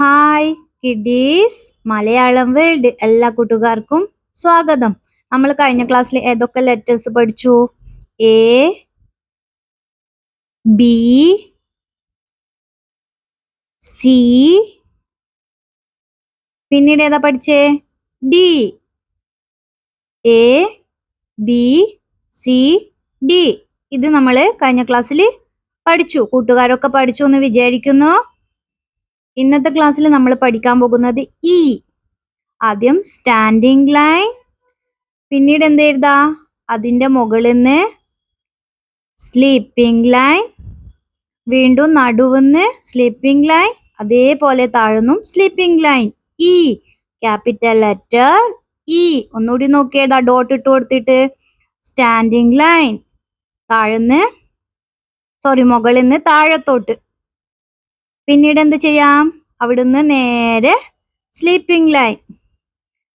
Hi kiddies Malayalam world എല്ലാ കൂട്ടുകാർക്കും സ്വാഗതം. നമ്മൾ കഴിഞ്ഞ ക്ലാസ്സിൽ ഏതൊക്കെ ലെറ്റേഴ്സ് പഠിച്ചു? എ ബി സി പിന്നീട് ഏതാ പഠിച്ചേ? D A B C D ഇത് നമ്മൾ കഴിഞ്ഞ ക്ലാസ്സിൽ പഠിച്ചു. കൂട്ടുകാരൊക്കെ പഠിച്ചു എന്ന് വിചാരിക്കുന്നു. ഇന്നത്തെ ക്ലാസ്സിൽ നമ്മൾ പഠിക്കാൻ പോകുന്നത് ഇ ആദ്യം സ്റ്റാൻഡിങ് ലൈൻ പിന്നീട് എന്ത് എഴുതാ? അതിന്റെ മുകളിൽ നിന്ന് സ്ലീപ്പിംഗ് ലൈൻ വീണ്ടും നടുവെന്ന് സ്ലീപ്പിംഗ് ലൈൻ അതേപോലെ താഴ്ന്നും sleeping line E capital letter E ഒന്നുകൂടി നോക്കിയതാ ഡോട്ട് ഇട്ട് കൊടുത്തിട്ട് സ്റ്റാൻഡിങ് ലൈൻ താഴ്ന്ന് സോറി മുകളിൽ നിന്ന് താഴത്തോട്ട്. പിന്നീട് എന്ത് ചെയ്യാം? അവിടുന്ന് നേരെ സ്ലീപ്പിംഗ് ലൈൻ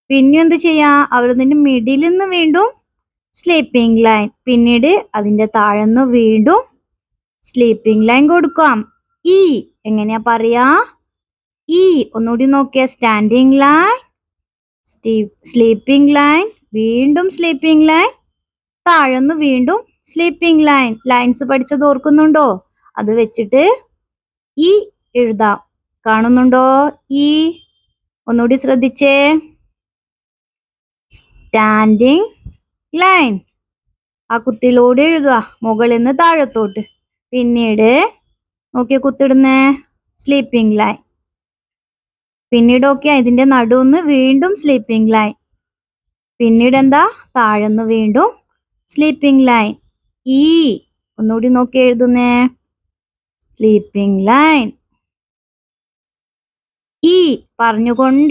പിന്നെ എന്ത് ചെയ്യാം? അവിടുന്ന് മിഡിൽ നിന്ന് വീണ്ടും സ്ലീപ്പിംഗ് ലൈൻ പിന്നീട് അതിന്റെ താഴെന്ന് വീണ്ടും സ്ലീപ്പിംഗ് ലൈൻ കൊടുക്കാം. ഇ എങ്ങനെയാ പറയാ? ഇ ഒന്നുകൂടി നോക്കിയ. സ്റ്റാൻഡിങ് ലൈൻ സ്ലീപ്പിംഗ് ലൈൻ വീണ്ടും സ്ലീപ്പിംഗ് ലൈൻ താഴെ നിന്ന് വീണ്ടും സ്ലീപ്പിംഗ് ലൈൻ ലൈൻസ് പഠിച്ചത് ഓർക്കുന്നുണ്ടോ? അത് വെച്ചിട്ട് ഈ എഴുതാം. കാണുന്നുണ്ടോ? ഈ ഒന്നുകൂടി ശ്രദ്ധിച്ചേ. സ്റ്റാൻഡിങ് ലൈൻ ആ കുത്തിലൂടെ എഴുതുക. മുകളിൽ നിന്ന് താഴത്തോട്ട്. പിന്നീട് നോക്കിയ കുത്തിടുന്നേ. സ്ലീപ്പിംഗ് ലൈൻ പിന്നീട് ഓക്കെ ഇതിന്റെ നടുന്ന് വീണ്ടും സ്ലീപ്പിംഗ് ലൈൻ പിന്നീട് എന്താ? താഴെന്ന് വീണ്ടും സ്ലീപ്പിംഗ് ലൈൻ ഈ ഒന്നുകൂടി നോക്കി എഴുതുന്നേ. സ്ലീപ്പിംഗ് ലൈൻ ഈ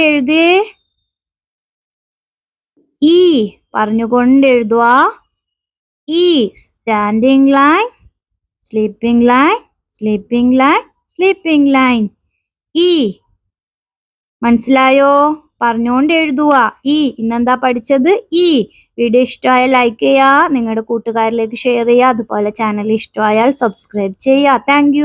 എഴുതേ ഈ പറഞ്ഞുകൊണ്ട് എഴുതുക E standing line sleeping line sleeping line sleeping line E മനസ്സിലായോ? പറഞ്ഞുകൊണ്ട് എഴുതുക ഈ ഇന്നെന്താ പഠിച്ചത്? ഈ വീഡിയോ ഇഷ്ടമായ ലൈക്ക് ചെയ്യുക നിങ്ങളുടെ കൂട്ടുകാരിലേക്ക് ഷെയർ ചെയ്യുക അതുപോലെ ചാനൽ ഇഷ്ടമായാൽ സബ്സ്ക്രൈബ് ചെയ്യുക താങ്ക്